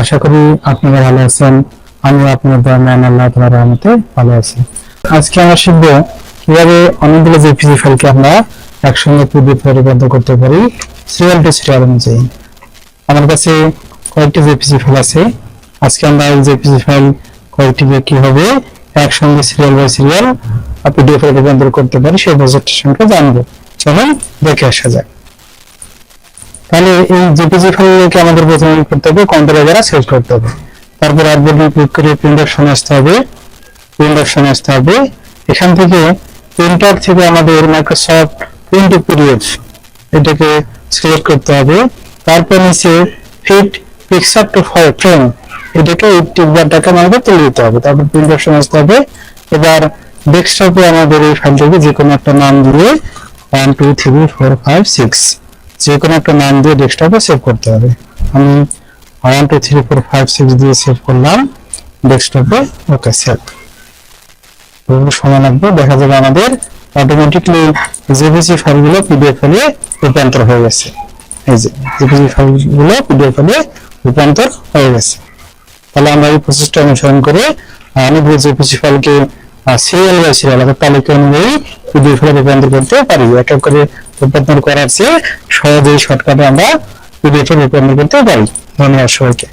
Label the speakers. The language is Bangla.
Speaker 1: আশা করি আপনারা ভালো আছেন। আপনার মান ভালো আছি। আজকে আমরা আমরা একসঙ্গে করতে পারি। আমার কাছে কয়েকটি ফাইল আছে। আজকে আমরা ফাইল কীভাবে একসঙ্গে সিরিয়াল বাই সিরিয়াল করতে পারি, সেই প্রজেক্টের সঙ্গে জানব। চলুন দেখে আসা যাক। তাহলে এই জেপিজি ফাইলকে আমাদের প্রথমে করতে হবে কন্ট্রোল দ্বারা সেভ করতে হবে। তারপর বটন ক্লিক করে প্রিন্ট অপশন আসতে হবে। প্রিন্ট অপশন আসতে হবে। এখান থেকে প্রিন্টার থেকে আমাদের মাইক্রোসফট প্রিন্ট পিডিএফ এটাকে সিলেক্ট করতে হবে। তারপর নিচে ফিট পিকচার টু ফ্রেম এটাকে এই টিকবারটাকে আমাদের তুলে দিতে হবে। তারপর প্রিন্ট অপশন আসতে হবে। এবার ডেস্কটপে আমাদের এই ফাইলটাকে যে কোনো একটা নাম দিয়ে one two three four five six যে কোনো একটা নাম দিয়ে ডেস্কটপে সেভ করতে হবে। আমি one two three four five six দিয়ে সেভ করলাম ডেস্কটপে ওকে সেভ সময় লাগবে, দেখা যাবে আমাদের অটোমেটিকলি জেপিজি ফাইলগুলো পিডিএফ ফাইলে রূপান্তর হয়ে গেছে। এই যে জেপিজি ফাইলগুলো পিডিএফ ফাইলে রূপান্তর হয়ে গেছে। তাহলে আমরা এই প্রসেসটা অনুসরণ করে অনেকগুলো জেপিজি ফাইলকে সিরিয়াল বাই সিরিয়াল অর্থাৎ তালিকা অনুযায়ী পিডিএফ ফলে রূপান্তর করতে পারি। এক এক করে রূপান্তর করার চেয়ে সহজেই শর্টকাটে আমরা এ রূপান্তর করতে পারি। ধন্যবাদ সবাইকে।